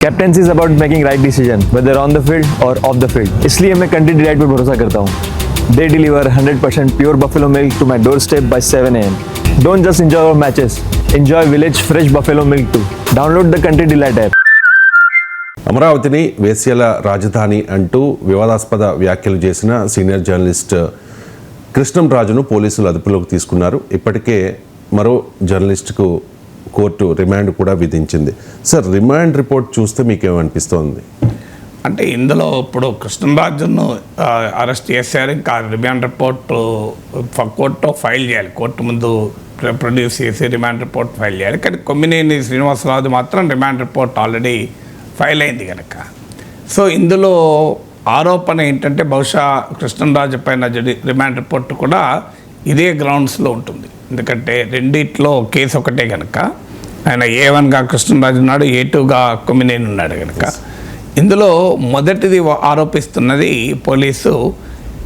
captaincy is about making right decision whether on the field और off the field इसलिए मैं Country Delight पर भरोसा करता हूँ they deliver 100% pure buffalo milk to my door step by 7 AM don't just enjoy our matches enjoy village fresh buffalo milk to download the country delight app అమరావతిని వేశ్యల రాజధాని అంటూ వివాదాస్పద వ్యాఖ్యలు చేసిన సీనియర్ జర్నలిస్ట్ కృష్ణంరాజును పోలీసులు అదుపులోకి తీసుకున్నారు ఇప్పటికే మరో జర్నలిస్టుకు కోర్టు రిమాండ్ కూడా విధించింది. సార్ రిమాండ్ రిపోర్ట్ చూస్తే మీకేమనిపిస్తోంది? అంటే ఇందులో ఇప్పుడు కృష్ణరాజును అరెస్ట్ చేశారు. ఇంకా రిమాండ్ రిపోర్ట్ కోర్టులో ఫైల్ చేయాలి. కోర్టు ముందు ప్రొడ్యూస్ చేసి రిమాండ్ రిపోర్ట్ ఫైల్ చేయాలి. కానీ కొమ్మినేని శ్రీనివాసరాజు మాత్రం రిమాండ్ రిపోర్ట్ ఆల్రెడీ ఫైల్ అయింది కనుక సో ఇందులో ఆరోపణ ఏంటంటే బహుశా కృష్ణరాజు పైన జడి రిమాండ్ రిపోర్ట్ కూడా ఇదే గ్రౌండ్స్లో ఉంటుంది. ఎందుకంటే రెండిట్లో కేసు ఒకటే కనుక ఆయన ఏ వన్గా కృష్ణరాజు ఉన్నాడు ఏ టూగా కొమ్మినేని ఉన్నాడు కనుక ఇందులో మొదటిది ఆరోపిస్తున్నది పోలీసు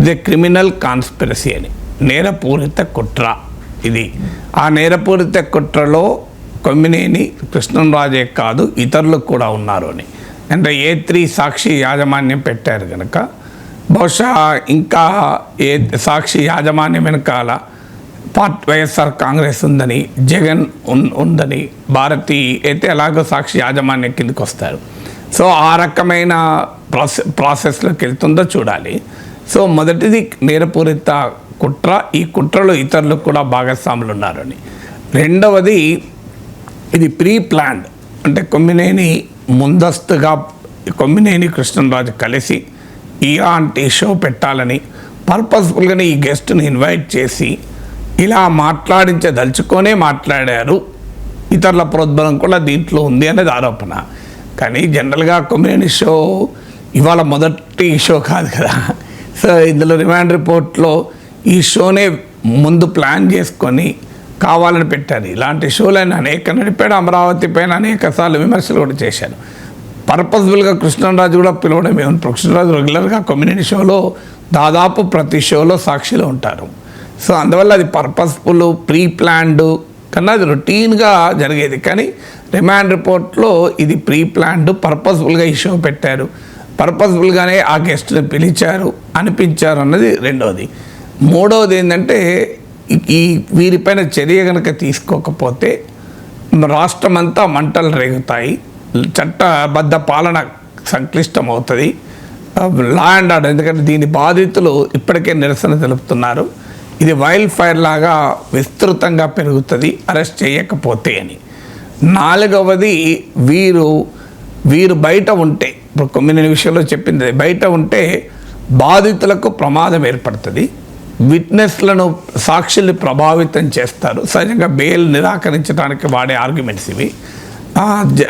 ఇది క్రిమినల్ కాన్స్పిరసీ అని. నేరపూరిత కుట్ర ఇది. ఆ నేరపూరిత కుట్రలో కొమ్మినేని కృష్ణరాజే కాదు ఇతరులు కూడా ఉన్నారు అని. అంటే ఏ త్రీ సాక్షి యాజమాన్యం పెట్టారు కనుక బహుశా ఇంకా ఏ సాక్షి యాజమాన్యం వెనకాల పార్ట్ వైఎస్ఆర్ కాంగ్రెస్ ఉందని జగన్ ఉన్- ఉందని భారతి అయితే ఎలాగో సాక్షి యాజమాన్యం కిందకి వస్తారు. సో ఆ రకమైన ప్రాసెస్ ప్రాసెస్లోకి వెళ్తుందో చూడాలి. సో మొదటిది నేరపూరిత కుట్ర ఈ కుట్రలో ఇతరులకు కూడా భాగస్వాములు ఉన్నారని రెండవది ఇది ప్రీ ప్లాన్డ్ అంటే కొమ్మినేని ముందస్తుగా కొమ్మినేని కృష్ణరాజు కలిసి ఇలాంటి షో పెట్టాలని పర్పస్ఫుల్గానే ఈ గెస్ట్ని ఇన్వైట్ చేసి ఇలా మాట్లాడించదలుచుకొనే మాట్లాడారు. ఇతరుల ప్రోద్బలం కూడా దీంట్లో ఉంది అనేది ఆరోపణ. కానీ జనరల్గా కొమ్మినేని షో ఇవాళ మొదటి షో కాదు కదా. సో ఇందులో రిమాండ్ రిపోర్ట్లో ఈ షోనే ముందు ప్లాన్ చేసుకొని కావాలని పెట్టారు. ఇలాంటి షోలు ఆయన అనేక నడిపాడు అమరావతి పైన అనేక సార్లు విమర్శలు కూడా చేశారు. పర్పస్ఫుల్గా కృష్ణరాజు కూడా పిలవడం ఏమని కృష్ణరాజు రెగ్యులర్గా కమ్యూనిటీ షోలో దాదాపు ప్రతి షోలో సాక్షిలో ఉంటారు. సో అందువల్ల అది పర్పస్ఫుల్ ప్రీ ప్లాన్డ్ కన్నా అది రొటీన్గా జరిగేది. కానీ రిమాండ్ రిపోర్ట్లో ఇది ప్రీ ప్లాన్డ్ పర్పస్ఫుల్గా ఈ షో పెట్టారు. పర్పస్ఫుల్గానే ఆ గెస్ట్ని పిలిచారు అనిపించారు అన్నది రెండవది మూడవది ఏంటంటే ఈ- ఈ వీరిపైన చర్య కనుక తీసుకోకపోతే రాష్ట్రమంతా మంటలు రేగుతాయి. చట్టబద్ధ పాలన సంక్లిష్టం అవుతుంది లా అండ్ ఆర్డర్ ఎందుకంటే దీని బాధితులు ఇప్పటికే నిరసన తెలుపుతున్నారు. ఇది వైల్డ్ ఫైర్ లాగా విస్తృతంగా పెరుగుతుంది అరెస్ట్ చేయకపోతే అని. నాలుగవది వీరు వీరు బయట ఉంటే ఇప్పుడు కొమ్మిన విషయంలో చెప్పింది బయట ఉంటే బాధితులకు ప్రమాదం ఏర్పడుతుంది. విట్నెస్లను సాక్షుల్ని ప్రభావితం చేస్తారు. సహజంగా బెయిల్ నిరాకరించడానికి వాడే ఆర్గ్యుమెంట్స్ ఇవి.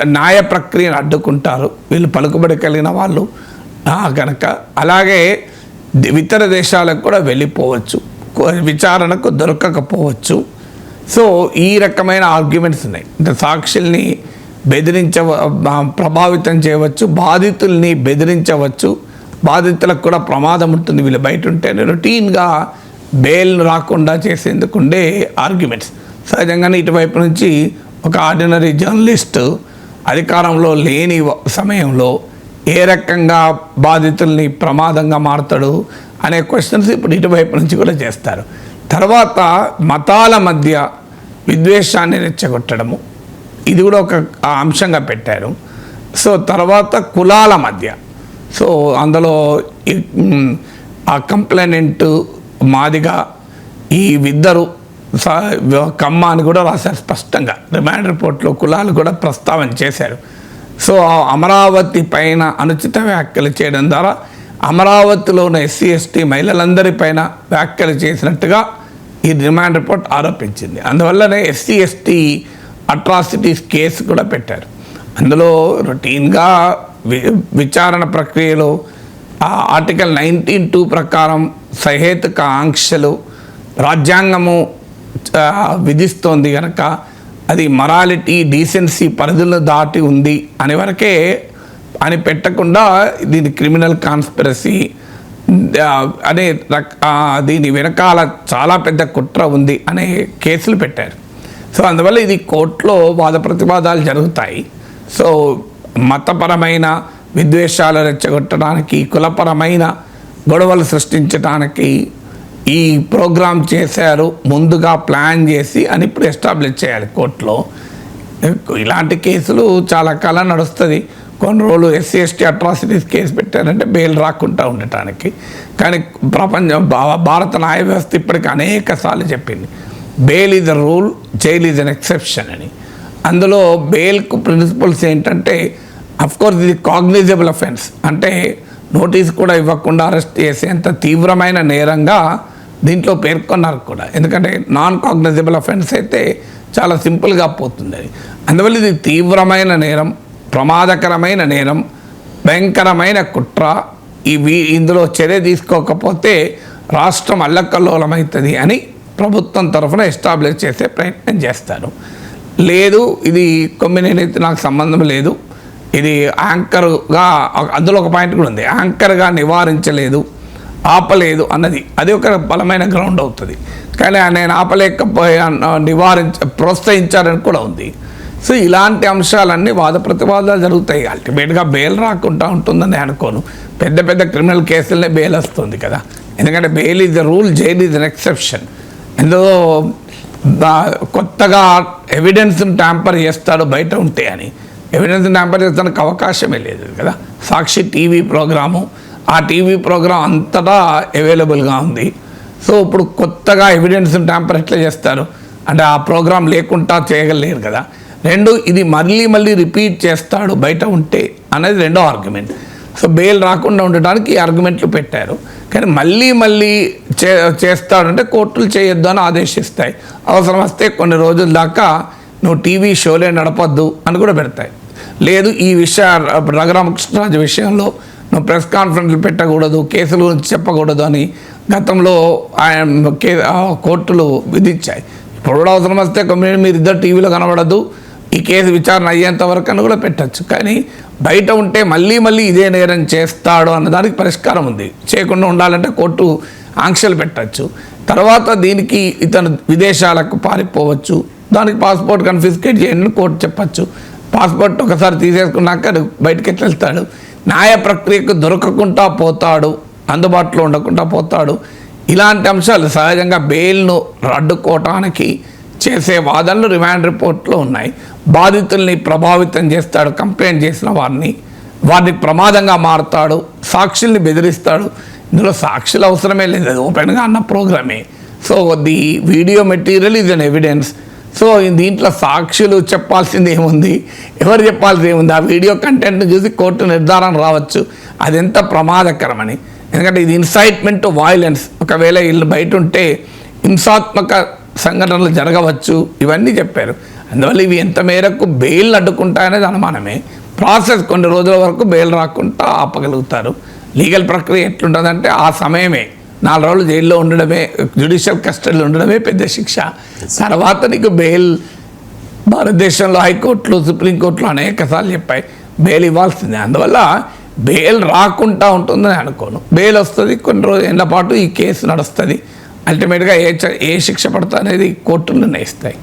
న్యాయ ప్రక్రియను అడ్డుకుంటారు. వీళ్ళు పలుకుబడి కలిగిన వాళ్ళు. కనుక అలాగే ఇతర దేశాలకు కూడా వెళ్ళిపోవచ్చు. విచారణకు దొరకకపోవచ్చు. సో ఈ రకమైన ఆర్గ్యుమెంట్స్ ఉన్నాయి. అంటే సాక్షుల్ని బెదిరించ ప్రభావితం చేయవచ్చు. బాధితుల్ని బెదిరించవచ్చు. బాధితులకు కూడా ప్రమాదం ఉంటుంది వీళ్ళు బయట ఉంటే. రొటీన్గా బెయిల్ రాకుండా చేసేందుకు ఉండే ఆర్గ్యుమెంట్స్. సహజంగానే ఇటువైపు నుంచి ఒక ఆర్డినరీ జర్నలిస్ట్ అధికారంలో లేని సమయంలో ఏ రకంగా బాధితుల్ని ప్రమాదంగా మారుతాడు అనే క్వశ్చన్స్ ఇప్పుడు ఇటువైపు నుంచి కూడా చేస్తారు. తర్వాత మతాల మధ్య విద్వేషాన్ని రెచ్చగొట్టడము. ఇది కూడా ఒక అంశంగా పెట్టారు. సో తర్వాత కులాల మధ్య. సో అందులో ఆ కంప్లైనెంట్ మాదిగా ఈ ఇద్దరు కమ్మ అని కూడా రాశారు స్పష్టంగా. రిమాండ్ రిపోర్ట్లో కులాలు కూడా ప్రస్తావన చేశారు. సో అమరావతి పైన అనుచిత వ్యాఖ్యలు చేయడం ద్వారా అమరావతిలో ఉన్న ఎస్సీ ఎస్టీ మహిళలందరిపైన వ్యాఖ్యలు చేసినట్టుగా ఈ రిమాండ్ రిపోర్ట్ ఆరోపించింది. అందువల్లనే ఎస్సీ ఎస్టీ అట్రాసిటీస్ కేసు కూడా పెట్టారు. అందులో రొటీన్గా విచారణ ప్రక్రియలో ఆ ఆర్టికల్ నైన్టీన్ టూ ప్రకారం సహేతుక ఆంక్షలు రాజ్యాంగము విధిస్తోంది కనుక అది మొరాలిటీ డీసెన్సీ పరిధులను దాటి ఉంది అని వరకే అని పెట్టకుండా దీని క్రిమినల్ కాన్స్పిరసీ అనే దీని వెనకాల చాలా పెద్ద కుట్ర ఉంది అనే కేసులు పెట్టారు. సో అందువల్ల ఇది కోర్టులో వాద ప్రతివాదాలు జరుగుతాయి. సో మతపరమైన విద్వేషాలు రెచ్చగొట్టడానికి కులపరమైన గొడవలు సృష్టించడానికి ఈ ప్రోగ్రామ్ చేశారు ముందుగా ప్లాన్ చేసి అని ఇప్పుడు ఎస్టాబ్లిష్ చేయాలి కోర్టులో. ఇలాంటి కేసులు చాలా కాలం నడుస్తుంది. కొన్ని రోజులు ఎస్సీ ఎస్టీ అట్రాసిటీస్ కేసు పెట్టారంటే బెయిల్ రాకుండా ఉండటానికి. కానీ ప్రపంచం భారత న్యాయ వ్యవస్థ ఇప్పటికి అనేక సార్లు చెప్పింది. Bail is a rule jail is an exception అని. అందులో బెయిల్కు ప్రిన్సిపల్స్ ఏంటంటే అఫ్కోర్స్ ఇది కాగ్నిజబుల్ అఫెన్స్ అంటే నోటీస్ కూడా ఇవ్వకుండా అరెస్ట్ చేసేంత తీవ్రమైన నేరంగా దీంట్లో పేర్కొన్నారు కూడా. ఎందుకంటే నాన్ కాగ్నిజబుల్ అఫెన్స్ అయితే చాలా సింపుల్గా పోతుంది అది. అందువల్ల ఇది తీవ్రమైన నేరం ప్రమాదకరమైన నేరం భయంకరమైన కుట్ర. ఇవి ఇందులో చర్య తీసుకోకపోతే రాష్ట్రం అల్లకల్లోలమవుతుంది అని ప్రభుత్వం తరఫున ఎస్టాబ్లిష్ చేసే ప్రయత్నం చేస్తారు. లేదు ఇది కొమ్మినేనైతే నాకు సంబంధం లేదు. ఇది యాంకర్గా అందులో ఒక పాయింట్ కూడా ఉంది. యాంకర్గా నివారించలేదు. ఆపలేదు అన్నది. అది ఒక బలమైన గ్రౌండ్ అవుతుంది. కానీ నేను ఆపలేకపోయా నివారించ ప్రోత్సహించారని కూడా ఉంది. సో ఇలాంటి అంశాలన్నీ వాద ప్రతివాదాలు జరుగుతాయి. అల్టిమేట్గా బెయిల్ రాకుండా ఉంటుందని అనుకోను. పెద్ద పెద్ద క్రిమినల్ కేసులనే బెయిల్ వస్తుంది కదా. ఎందుకంటే bail is the rule jail is an exception ఎందులో కొత్తగా ఎవిడెన్స్ ట్యాంపర్ చేస్తాడు బయట ఉంటే అని. ఎవిడెన్స్ ట్యాంపర్ చేస్తానికి అవకాశమే లేదు కదా. సాక్షి టీవీ ప్రోగ్రాము ఆ టీవీ ప్రోగ్రాం అంతటా అవైలబుల్గా ఉంది. సో ఇప్పుడు కొత్తగా ఎవిడెన్స్ ట్యాంపర్ ఎట్లా చేస్తారు? అంటే ఆ ప్రోగ్రాం లేకుండా చేయగలేరు కదా. రెండు ఇది మళ్ళీ మళ్ళీ రిపీట్ చేస్తాడు బయట ఉంటే అనేది రెండో ఆర్గ్యుమెంట్ సో బెయిల్ రాకుండా ఉండడానికి ఈ ఆర్గ్యుమెంట్లు పెట్టారు. కానీ మళ్ళీ మళ్ళీ చే చేస్తాడంటే కోర్టులు చేయొద్దు అని ఆదేశిస్తాయి. అవసరం వస్తే కొన్ని రోజుల దాకా నువ్వు టీవీ షోలే నడపద్దు అని కూడా పెడతాయి. లేదు ఈ విషయ రఘురామకృష్ణరాజు విషయంలో నువ్వు ప్రెస్ కాన్ఫరెన్స్లు పెట్టకూడదు కేసుల గురించి చెప్పకూడదు అని గతంలో ఆయన కే కోర్టులు విధించాయి. ఇప్పుడు కూడా అవసరం వస్తే కమ్యూనిటీ మీరు ఇద్దరు టీవీలో కనబడదు ఈ కేసు విచారణ అయ్యేంత వరకు అని కూడా పెట్టచ్చు. కానీ బయట ఉంటే మళ్ళీ మళ్ళీ ఇదే నేరం చేస్తాడు అన్న దానికి పరిష్కారం ఉంది. చేయకుండా ఉండాలంటే కోర్టు ఆంక్షలు పెట్టచ్చు. తర్వాత దీనికి ఇతను విదేశాలకు పారిపోవచ్చు. దానికి పాస్పోర్ట్ కన్ఫిస్కేట్ చేయండి కోర్టు చెప్పచ్చు. పాస్పోర్ట్ ఒకసారి తీసేసుకున్నాక బయటకి ఎట్లా వెళ్తాడు? న్యాయ ప్రక్రియకు దొరకకుండా పోతాడు అందుబాటులో ఉండకుండా పోతాడు. ఇలాంటి అంశాలు సహజంగా బెయిల్ను అడ్డుకోవటానికి చేసే వాదనలు రిమాండ్ రిపోర్ట్లో ఉన్నాయి. బాధితుల్ని ప్రభావితం చేస్తాడు కంప్లైంట్ చేసిన వారిని. వారిని ప్రమాదంగా మారుతాడు సాక్షుల్ని బెదిరిస్తాడు. ఇందులో సాక్షులు అవసరమే లేదు ఓపెన్గా అన్న ప్రోగ్రామే. So the video material is an evidence. So దీంట్లో సాక్షులు చెప్పాల్సింది ఏముంది? ఎవరు చెప్పాల్సింది ఏముంది? ఆ వీడియో కంటెంట్ని చూసి కోర్టు నిర్ధారణ రావచ్చు. అదెంత ప్రమాదకరమని. ఎందుకంటే ఇది ఇన్సైట్మెంట్ టు వాయిలెన్స్ ఒకవేళ వీళ్ళు బయట ఉంటే హింసాత్మక సంఘటనలు జరగవచ్చు. ఇవన్నీ చెప్పారు. అందువల్ల ఇవి ఎంత మేరకు బెయిల్ అడ్డుకుంటాయనేది అనుమానమే. ప్రాసెస్ కొన్ని రోజుల వరకు బెయిల్ రాకుండా ఆపగలుగుతారు. లీగల్ ప్రక్రియ ఎట్లుంటుందంటే ఆ సమయమే. నాలుగు రోజులు జైల్లో ఉండడమే జ్యుడిషియల్ కస్టడీలో ఉండడమే పెద్ద శిక్ష. తర్వాత నీకు బెయిల్ భారతదేశంలో హైకోర్టులు సుప్రీంకోర్టులు అనేక సార్లు చెప్పాయి. బెయిల్ ఇవ్వాల్సిందే. అందువల్ల బెయిల్ రాకుండా ఉంటుందని అనుకోను. బెయిల్ వస్తుంది కొన్ని రోజుల ఏళ్ళ పాటు ఈ కేసు నడుస్తుంది. అల్టిమేట్గా ఏ ఏ శిక్ష పడతా అనేది కోర్టులు నిర్ణయిస్తాయి.